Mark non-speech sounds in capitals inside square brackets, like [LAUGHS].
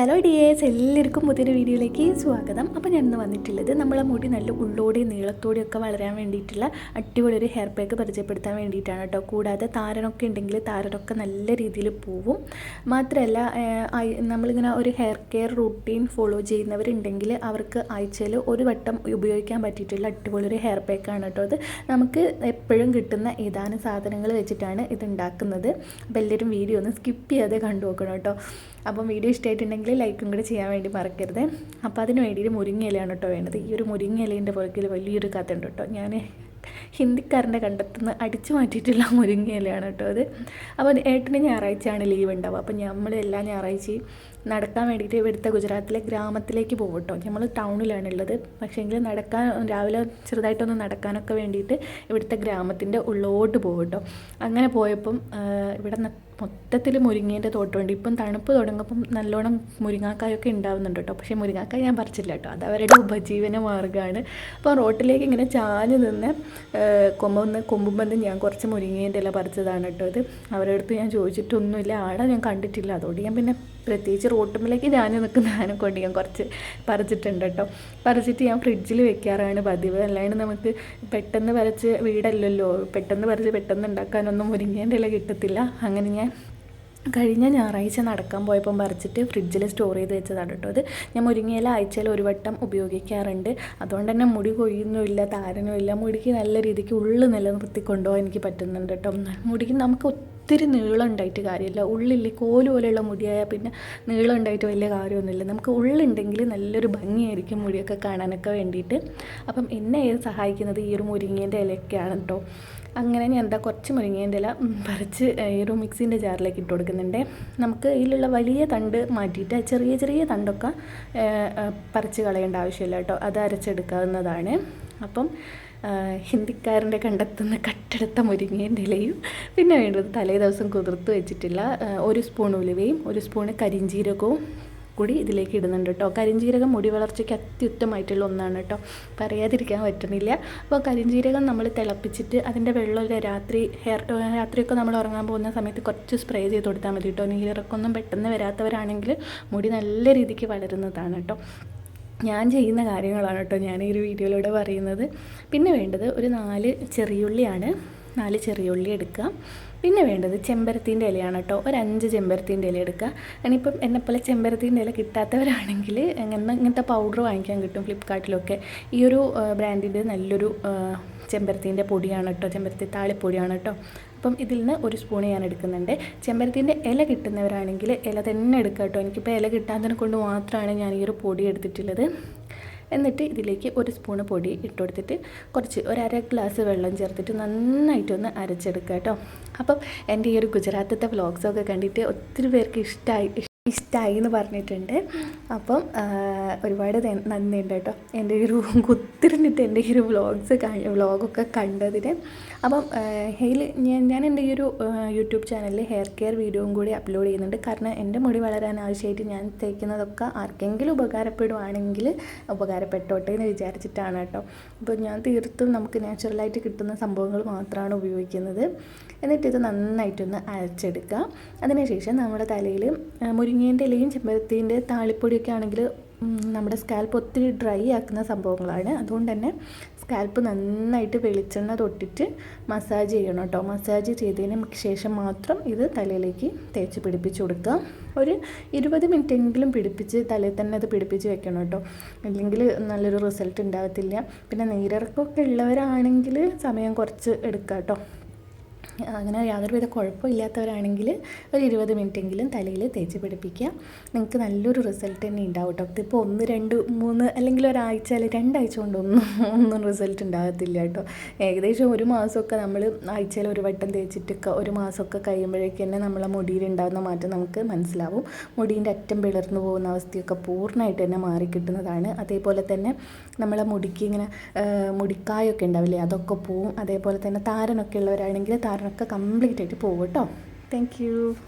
Hello dears എല്ലാവർക്കും പുതിയൊരു വീഡിയോയിലേക്ക് സ്വാഗതം. അപ്പോൾ ഞാൻ ഇന്ന് വന്നിട്ടുള്ളത് നമ്മളെ മുടി നല്ല ഉള്ളോടെയും നീളത്തോടെയും ഒക്കെ വളരാൻ വേണ്ടിയിട്ടുള്ള അടിപൊളി ഒരു ഹെയർ പാക്ക് പരിചയപ്പെടുത്താൻ വേണ്ടിയിട്ടാണ് കേട്ടോ. കൂടാതെ താരനൊക്കെ ഉണ്ടെങ്കിൽ താരനൊക്കെ നല്ല രീതിയിൽ പോവും. മാത്രമല്ല നമ്മളിങ്ങനെ ഒരു ഹെയർ കെയർ റൂട്ടീൻ ഫോളോ ചെയ്യുന്നവരുണ്ടെങ്കിൽ അവർക്ക് ആഴ്ചയിൽ ഒരു വട്ടം ഉപയോഗിക്കാൻ പറ്റിയിട്ടുള്ള അടിപൊളി ഒരു ഹെയർ പാക്കാണ് കേട്ടോ. അത് നമുക്ക് എപ്പോഴും കിട്ടുന്ന ഏതാനും സാധനങ്ങൾ വെച്ചിട്ടാണ് ഇത് ഉണ്ടാക്കുന്നത്. അപ്പോൾ എല്ലാവരും വീഡിയോ ഒന്ന് സ്കിപ്പ് ചെയ്യാതെ കണ്ടു നോക്കണം കേട്ടോ. അപ്പം വീഡിയോ ഇഷ്ടമായിട്ടുണ്ടെങ്കിൽ ലൈക്കും കൂടെ ചെയ്യാൻ വേണ്ടി മറക്കരുത്. അപ്പോൾ അതിന് വേണ്ടിയിട്ട് മുരിങ്ങയിലയാണ് കേട്ടോ വേണ്ടത്. ഈ ഒരു മുരിങ്ങ മുരിങ്ങയിലേന്റെ പുറകിൽ വലിയൊരു കഥ ഉണ്ട് കേട്ടോ ഞാൻ ഹിന്ദിക്കാരന്റെ കണ്ടെത്തുന്ന അടിച്ചു മാറ്റിയിട്ടുള്ള മുരിങ്ങയിലയാണ് കേട്ടോ അത്. അപ്പോൾ ഏട്ടന് ഞായറാഴ്ചയാണ് ലീവ് ഉണ്ടാവുക. അപ്പോൾ നമ്മൾ എല്ലാ ഞായറാഴ്ചയും നടക്കാൻ വേണ്ടിയിട്ട് ഇവിടുത്തെ ഗുജറാത്തിലെ ഗ്രാമത്തിലേക്ക് പോകും കേട്ടോ നമ്മൾ ടൗണിലാണുള്ളത് പക്ഷേങ്കിൽ നടക്കാൻ രാവിലെ ചെറുതായിട്ടൊന്ന് നടക്കാനൊക്കെ വേണ്ടിയിട്ട് ഇവിടുത്തെ ഗ്രാമത്തിന്റെ ഉള്ളോട്ട് പോകും കേട്ടോ അങ്ങനെ പോയപ്പം ഇവിടെ മൊത്തത്തിൽ മുരിങ്ങേന്റെ തോട്ടമുണ്ട്. ഇപ്പം തണുപ്പ് തുടങ്ങുമ്പം നല്ലോണം മുരിങ്ങാക്കായൊക്കെ ഉണ്ടാവുന്നുണ്ട് കേട്ടോ. പക്ഷേ മുരിങ്ങാക്കായ ഞാൻ പറിച്ചില്ല കേട്ടോ. അത് അവരുടെ ഉപജീവന മാർഗമാണ്. അപ്പോൾ റോട്ടിലേക്ക് ഇങ്ങനെ ചാഞ്ഞ് നിന്ന് കൊമ്പന്ന് കൊമ്പുമ്പന്ന് ഞാൻ കുറച്ച് മുരിങ്ങേന്റെ ഇല പറിച്ചതാണ് കേട്ടോ ഇത്. അവരുടെ അടുത്ത് ഞാൻ ചോദിച്ചിട്ടൊന്നുമില്ല. ആടെ ഞാൻ കണ്ടിട്ടില്ല. അതുകൊണ്ട് ഞാൻ പിന്നെ പ്രത്യേകിച്ച് റോട്ടുമ്പിലേക്ക് ഞാൻ നിൽക്കുന്ന ആനെ കൊണ്ട് ഞാൻ കുറച്ച് പറിച്ചിട്ടുണ്ട് കേട്ടോ. പറിച്ചിട്ട് ഞാൻ ഫ്രിഡ്ജിൽ വെക്കാറാണ് പതിവ്. അല്ലാണ്ട് നമുക്ക് പെട്ടെന്ന് പറിച്ച് വീടല്ലല്ലോ. പെട്ടെന്ന് പറിച്ച് പെട്ടെന്ന് ഉണ്ടാക്കാനൊന്നും മുരിങ്ങേന്റെ ഇല കിട്ടത്തില്ല. അങ്ങനെ ഞാൻ കഴിഞ്ഞ ഞായറാഴ്ച നടക്കാൻ പോയപ്പം പറിച്ചിട്ട് ഫ്രിഡ്ജിൽ സ്റ്റോർ ചെയ്ത് വെച്ചതാണ് കേട്ടോ അത്. ഞാൻ മുരിങ്ങയില ആഴ്ചയിൽ ഒരു വട്ടം ഉപയോഗിക്കാറുണ്ട്. അതുകൊണ്ട് തന്നെ മുടി കൊയ്യുന്നുമില്ല താരനുമില്ല. മുടിക്ക് നല്ല രീതിക്ക് ഉള്ളു നിലനിർത്തിക്കൊണ്ടോ എനിക്ക് പറ്റുന്നുണ്ട് കേട്ടോ മുടിക്ക് നമുക്ക് ഒത്തിരി നീളം ഉണ്ടായിട്ട് കാര്യമില്ല. ഉള്ളിൽ കോൽ പോലെയുള്ള മുടിയായാൽ പിന്നെ നീളം ഉണ്ടായിട്ട് വലിയ കാര്യമൊന്നുമില്ല. നമുക്ക് ഉള്ളുണ്ടെങ്കിൽ നല്ലൊരു ഭംഗിയായിരിക്കും മുടിയൊക്കെ കാണാനൊക്കെ വേണ്ടിയിട്ട്. അപ്പം എന്നെ സഹായിക്കുന്നത് ഈ ഒരു മുരിങ്ങേന്റെ ഇലയൊക്കെയാണ് കേട്ടോ. അങ്ങനെ ഞാൻ എന്താ കുറച്ച് മുരിങ്ങേന്റെ ഇല പറിച്ച് ഈ ഒരു മിക്സിന്റെ ജാറിലേക്ക് ഇട്ട് കൊടുക്കുന്നുണ്ട്. നമുക്ക് ഇതിലുള്ള വലിയ തണ്ട് മാറ്റിയിട്ട് ചെറിയ ചെറിയ തണ്ടൊക്കെ പറിച്ച് കളയേണ്ട ആവശ്യമില്ല കേട്ടോ. അത് അരച്ചെടുക്കാവുന്നതാണ്. അപ്പം ഹിന്ദിക്കാരന്റെ കണ്ടെത്തുന്ന കട്ടെടുത്ത മുരിങ്ങേന്റെ ഇലയും പിന്നെ വേണ്ടത് തലേ ദിവസം കുതിർത്ത് വെച്ചിട്ടില്ല ഒരു സ്പൂൺ ഉലുവയും ഒരു സ്പൂൺ കരിഞ്ജീരകവും കൂടി ഇതിലേക്ക് ഇടുന്നുണ്ട് കേട്ടോ. കരിഞ്ജീരകം മുടി വളർച്ചയ്ക്ക് അത്യുത്തമമായിട്ടുള്ള ഒന്നാണ് കേട്ടോ. പറയാതിരിക്കാൻ പറ്റുന്നില്ല. അപ്പോൾ കരിഞ്ജീരകം നമ്മൾ തിളപ്പിച്ചിട്ട് അതിന്റെ വെള്ളം രാത്രി ഹെയർ രാത്രിയൊക്കെ നമ്മൾ ഉറങ്ങാൻ പോകുന്ന സമയത്ത് കുറച്ച് സ്പ്രേ ചെയ്ത് കൊടുത്താൽ മതി കേട്ടോ. നീരിറക്കൊന്നും പെട്ടെന്ന് വരാത്തവരാണെങ്കിൽ മുടി നല്ല രീതിക്ക് വളരുന്നതാണ് കേട്ടോ. ഞാൻ ചെയ്യുന്ന കാര്യങ്ങളാണ് കേട്ടോ ഞാൻ ഈ ഒരു വീഡിയോയിലൂടെ പറയുന്നത്. പിന്നെ വേണ്ടത് ഒരു നാല് ചെറിയുള്ളിയാണ്. നാല് ചെറിയ ഉള്ളി എടുക്കുക. പിന്നെ വേണ്ടത് ചെമ്പരത്തിന്റെ ഇലയാണ് കേട്ടോ. ഒരു അഞ്ച് ചെമ്പരത്തിന്റെ ഇല എടുക്കുക. ഞാനിപ്പം എന്നെപ്പോലെ ചെമ്പരത്തിന്റെ ഇല കിട്ടാത്തവരാണെങ്കിൽ ഇങ്ങനെ ഇങ്ങനത്തെ പൗഡർ വാങ്ങിക്കാൻ കിട്ടും ഫ്ലിപ്കാർട്ടിലൊക്കെ. ഈ ഒരു ബ്രാൻഡിന്റെ നല്ലൊരു ചെമ്പരത്തിന്റെ പൊടിയാണ് കേട്ടോ. ചെമ്പരത്തി താളിപ്പൊടിയാണ് കേട്ടോ. അപ്പം ഇതിൽ നിന്ന് ഒരു സ്പൂൺ ഞാൻ എടുക്കുന്നുണ്ട്. ചെമ്പരത്തിന്റെ ഇല കിട്ടുന്നവരാണെങ്കിൽ ഇല തന്നെ എടുക്കുക കേട്ടോ. എനിക്കിപ്പോൾ ഇല കിട്ടാത്തതിനെ കൊണ്ട് മാത്രമാണ് ഞാൻ ഈ ഒരു പൊടി എടുത്തിട്ടുള്ളത്. എന്നിട്ട് ഇതിലേക്ക് ഒരു സ്പൂണ് പൊടി ഇട്ട് കൊടുത്തിട്ട് കുറച്ച് ഒരു അര ഗ്ലാസ് വെള്ളം ചേർത്തിട്ട് നന്നായിട്ടൊന്ന് അരച്ചെടുക്കുക കേട്ടോ. അപ്പം എന്റെ ഈ ഒരു ഗുജറാത്തത്തെ വ്ളോഗ്സൊക്കെ കണ്ടിട്ട് ഒത്തിരി പേർക്ക് ഇഷ്ടമായി ഇഷ്ടമായി എന്ന് പറഞ്ഞിട്ടുണ്ട്. അപ്പം ഒരുപാട് നന്ദിയുണ്ട് കേട്ടോ. എന്റെ ഒരു [LAUGHS] കുത്തിരിഞ്ഞിട്ട് എന്റെ ഈ ഒരു വ്ളോഗ്സ് വ്ളോഗൊക്കെ കണ്ടതിന്. അപ്പം ഹെയിൽ ഞാൻ ഞാൻ എന്റെ ഈ ഒരു യൂട്യൂബ് ചാനലിൽ ഹെയർ കെയർ വീഡിയോയും കൂടി അപ്ലോഡ് ചെയ്യുന്നുണ്ട്. കാരണം എന്റെ മുടി വളരാൻ ആവശ്യമായിട്ട് ഞാൻ തേക്കുന്നതൊക്കെ ആർക്കെങ്കിലും ഉപകാരപ്പെടുവാണെങ്കിൽ ഉപകാരപ്പെട്ടോട്ടെ എന്ന് വിചാരിച്ചിട്ടാണ് കേട്ടോ. അപ്പോൾ ഞാൻ തീർത്തും നമുക്ക് നാച്ചുറലായിട്ട് കിട്ടുന്ന സംഭവങ്ങൾ മാത്രമാണ് ഉപയോഗിക്കുന്നത്. എന്നിട്ട് ഇത് നന്നായിട്ടൊന്ന് അരച്ചെടുക്കുക അതിനുശേഷം നമ്മുടെ തലയിൽ മുരിങ്ങേന്റെ ഇലയും ചെമ്പരത്തിന്റെ താളിപ്പൊടിയൊക്കെ ആണെങ്കിൽ നമ്മുടെ സ്കാൽപ്പ് ഒത്തിരി ഡ്രൈ ആക്കുന്ന സംഭവങ്ങളാണ്. അതുകൊണ്ട് തന്നെ സ്കാൽപ്പ് നന്നായിട്ട് വെളിച്ചെണ്ണ തൊട്ടിട്ട് മസാജ് ചെയ്യണം കേട്ടോ. മസാജ് ചെയ്തതിന് ശേഷം മാത്രം ഇത് തലയിലേക്ക് തേച്ച് പിടിപ്പിച്ച് കൊടുക്കുക. ഒരു ഇരുപത് എങ്കിലും പിടിപ്പിച്ച് തലയിൽ തന്നെ അത് പിടിപ്പിച്ച് വെക്കണം കേട്ടോ. ഇല്ലെങ്കിൽ നല്ലൊരു റിസൾട്ട് ഉണ്ടാകത്തില്ല. പിന്നെ നീരിറക്കമൊക്കെ ഉള്ളവരാണെങ്കിൽ സമയം കുറച്ച് എടുക്കാം കേട്ടോ. അങ്ങനെ യാതൊരുവിധ കുഴപ്പമില്ലാത്തവരാണെങ്കിൽ ഒരു ഇരുപത് മിനിറ്റെങ്കിലും തലയിൽ തേച്ച് പിടിപ്പിക്കുക. നിങ്ങൾക്ക് നല്ലൊരു റിസൾട്ട് തന്നെ ഉണ്ടാവും കേട്ടോ ഇതിപ്പോൾ ഒന്ന് രണ്ട് മൂന്ന് അല്ലെങ്കിൽ ഒരാഴ്ച അല്ലെങ്കിൽ രണ്ടാഴ്ച കൊണ്ടൊന്നും ഒന്നും റിസൾട്ട് ഉണ്ടാകത്തില്ല കേട്ടോ ഏകദേശം ഒരു മാസമൊക്കെ നമ്മൾ ആഴ്ചയിൽ ഒരു വട്ടം തേച്ചിട്ടൊക്കെ ഒരു മാസമൊക്കെ കഴിയുമ്പോഴേക്ക് തന്നെ നമ്മളെ മുടിയിൽ ഉണ്ടാകുന്ന മാറ്റം നമുക്ക് മനസ്സിലാവും. മുടീന്റെ അറ്റം പിളർന്നു പോകുന്ന അവസ്ഥയൊക്കെ പൂർണമായിട്ട് തന്നെ മാറിക്കിട്ടുന്നതാണ്. അതേപോലെ തന്നെ നമ്മളെ മുടിക്ക് ഇങ്ങനെ മുടിക്കായൊക്കെ ഉണ്ടാവില്ലേ? അതൊക്കെ പോവും. അതേപോലെ തന്നെ താരനൊക്കെ ഉള്ളവരാണെങ്കിൽ താരനൊക്കെ കംപ്ലീറ്റ് ആയിട്ട് പോകും കേട്ടോ. താങ്ക്